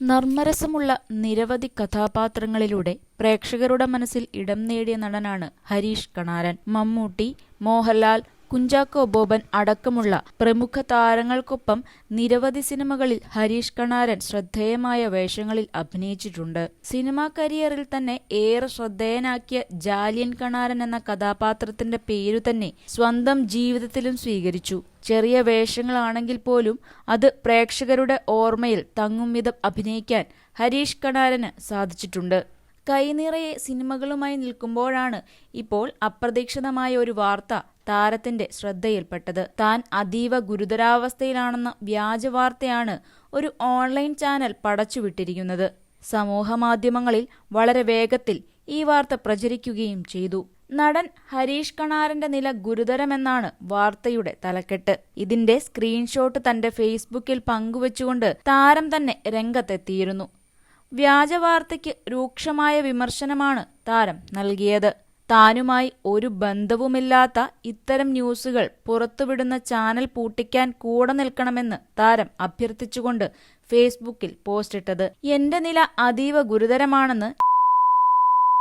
നർമ്മരസമുള്ള നിരവധി കഥാപാത്രങ്ങളിലൂടെ പ്രേക്ഷകരുടെ മനസ്സിൽ ഇടം നേടിയ നടനാണ് ഹരീഷ് കണാരൻ. മമ്മൂട്ടി മോഹൻലാൽ കുഞ്ചാക്കോ ബോബൻ അടക്കമുള്ള പ്രമുഖ താരങ്ങൾക്കൊപ്പം നിരവധി സിനിമകളിൽ ഹരീഷ് കണാരൻ ശ്രദ്ധേയമായ വേഷങ്ങളിൽ അഭിനയിച്ചിട്ടുണ്ട്. സിനിമാ കരിയറിൽ തന്നെ ഏറെ ശ്രദ്ധേയനാക്കിയ ജാലിയൻ കണാരൻ എന്ന കഥാപാത്രത്തിന്റെ പേരു തന്നെ സ്വന്തം ജീവിതത്തിലും സ്വീകരിച്ചു. ചെറിയ വേഷങ്ങളാണെങ്കിൽ പോലും അത് പ്രേക്ഷകരുടെ ഓർമ്മയിൽ തങ്ങും വിധം അഭിനയിക്കാൻ ഹരീഷ് കണാരന് സാധിച്ചിട്ടുണ്ട്. കൈനിറയെ സിനിമകളുമായി നിൽക്കുമ്പോഴാണ് ഇപ്പോൾ അപ്രതീക്ഷിതമായ ഒരു വാർത്ത താരത്തിന്റെ ശ്രദ്ധയിൽപ്പെട്ടത്. താൻ അതീവ ഗുരുതരാവസ്ഥയിലാണെന്ന വ്യാജ വാർത്തയാണ് ഒരു ഓൺലൈൻ ചാനൽ പടച്ചുവിട്ടിരിക്കുന്നത്. സമൂഹമാധ്യമങ്ങളിൽ വളരെ വേഗത്തിൽ ഈ വാർത്ത പ്രചരിക്കുകയും ചെയ്തു. നടൻ ഹരീഷ് കണാരന്റെ നില ഗുരുതരമെന്നാണ് വാർത്തയുടെ തലക്കെട്ട്. ഇതിന്റെ സ്ക്രീൻഷോട്ട് തന്റെ ഫേസ്ബുക്കിൽ പങ്കുവച്ചുകൊണ്ട് താരം തന്നെ രംഗത്തെത്തിയിരുന്നു. വ്യാജവാർത്തയ്ക്ക് രൂക്ഷമായ വിമർശനമാണ് താരം നൽകിയത്. താനുമായി ഒരു ബന്ധവുമില്ലാത്ത ഇത്തരം ന്യൂസുകൾ പുറത്തുവിടുന്ന ചാനൽ പൂട്ടിക്കാൻ കൂടെ നിൽക്കണമെന്ന് താരം അഭ്യർത്ഥിച്ചുകൊണ്ട് ഫേസ്ബുക്കിൽ പോസ്റ്റിട്ടത്. എന്റെ നില അതീവ ഗുരുതരമാണെന്ന്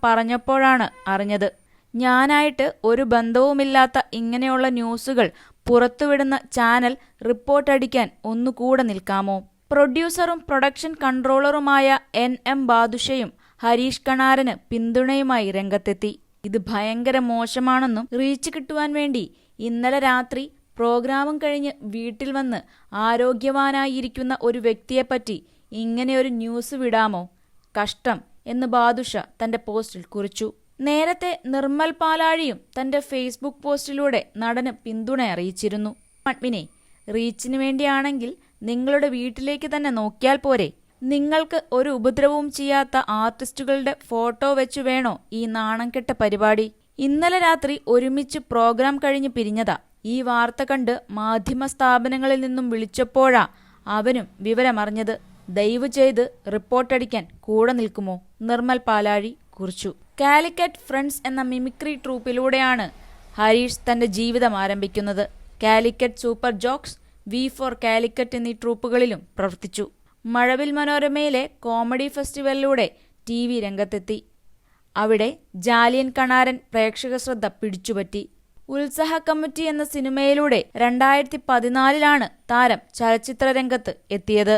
പറഞ്ഞപ്പോഴാണ് അറിഞ്ഞത്. ഞാനായിട്ട് ഒരു ബന്ധവുമില്ലാത്ത ഇങ്ങനെയുള്ള ന്യൂസുകൾ പുറത്തുവിടുന്ന ചാനൽ റിപ്പോർട്ടടിക്കാൻ ഒന്നുകൂടെ നിൽക്കാമോ? പ്രൊഡ്യൂസറും പ്രൊഡക്ഷൻ കൺട്രോളറുമായ എൻ എം ബാദുഷയും ഹരീഷ് കണാരന് പിന്തുണയുമായി രംഗത്തെത്തി. ഇത് ഭയങ്കര മോശമാണെന്നും റീച്ച് കിട്ടുവാൻ വേണ്ടി ഇന്നലെ രാത്രി പ്രോഗ്രാമും കഴിഞ്ഞ് വീട്ടിൽ വന്ന് ആരോഗ്യവാനായിരിക്കുന്ന ഒരു വ്യക്തിയെപ്പറ്റി ഇങ്ങനെ ഒരു ന്യൂസ് വിടാമോ? കഷ്ടം എന്ന് ബാദുഷ തന്റെ പോസ്റ്റിൽ കുറിച്ചു. നേരത്തെ നിർമ്മൽ പാലാഴിയും തന്റെ ഫേസ്ബുക്ക് പോസ്റ്റിലൂടെ നടന് പിന്തുണ അറിയിച്ചിരുന്നു. അഡ്മിനെ റീച്ചിന് വേണ്ടിയാണെങ്കിൽ നിങ്ങളുടെ വീട്ടിലേക്ക് തന്നെ നോക്കിയാൽ പോരെ? നിങ്ങൾക്ക് ഒരു ഉപദ്രവവും ചെയ്യാത്ത ആർട്ടിസ്റ്റുകളുടെ ഫോട്ടോ വെച്ചു വേണോ ഈ നാണംകെട്ട പരിപാടി? ഇന്നലെ രാത്രി ഒരുമിച്ച് പ്രോഗ്രാം കഴിഞ്ഞ് പിരിഞ്ഞതാ. ഈ വാർത്ത കണ്ട് മാധ്യമ സ്ഥാപനങ്ങളിൽ നിന്നും വിളിച്ചപ്പോഴാ അവനും വിവരമറിഞ്ഞത്. ദയവ് ചെയ്ത് റിപ്പോർട്ടടിക്കാൻ കൂടെ നിൽക്കുമോ? നിർമ്മൽ പാലാഴി കുറിച്ചു. കാലിക്കറ്റ് ഫ്രണ്ട്സ് എന്ന മിമിക്രി ട്രൂപ്പിലൂടെയാണ് ഹരീഷ് തന്റെ ജീവിതം ആരംഭിക്കുന്നത്. Calicut super jokes V four Calicut എന്നീ ട്രൂപ്പുകളിലും പ്രവർത്തിച്ചു. മഴവിൽ മനോരമയിലെ കോമഡി ഫെസ്റ്റിവലിലൂടെ ടി വി രംഗത്തെത്തി. അവിടെ ജാലിയൻ കണാരൻ പ്രേക്ഷക ശ്രദ്ധ പിടിച്ചുപറ്റി. ഉത്സാഹ കമ്മിറ്റി എന്ന സിനിമയിലൂടെ രണ്ടായിരത്തി പതിനാലിലാണ് താരം ചലച്ചിത്ര രംഗത്ത് എത്തിയത്.